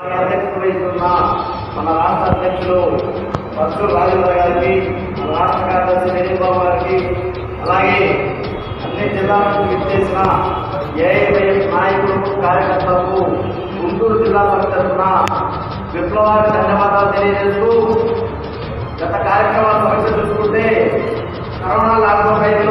మన రాష్ట్ర అధ్యక్షులు బస్సు రాజేంద్ర గారికి మన రాష్ట్ర కార్యదర్శి వేణుబాబు గారికి అలాగే అన్ని జిల్లాలకు విచ్చేసిన ఏఐఎస్ నాయకులకు కార్యకర్తలకు గుంటూరు జిల్లా తరఫున విప్లవానికి ధన్యవాదాలు తెలియజేస్తూ గత కార్యక్రమాలు సమస్య చూసుకుంటే కరోనా లాక్డౌన్ టైంలో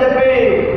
receber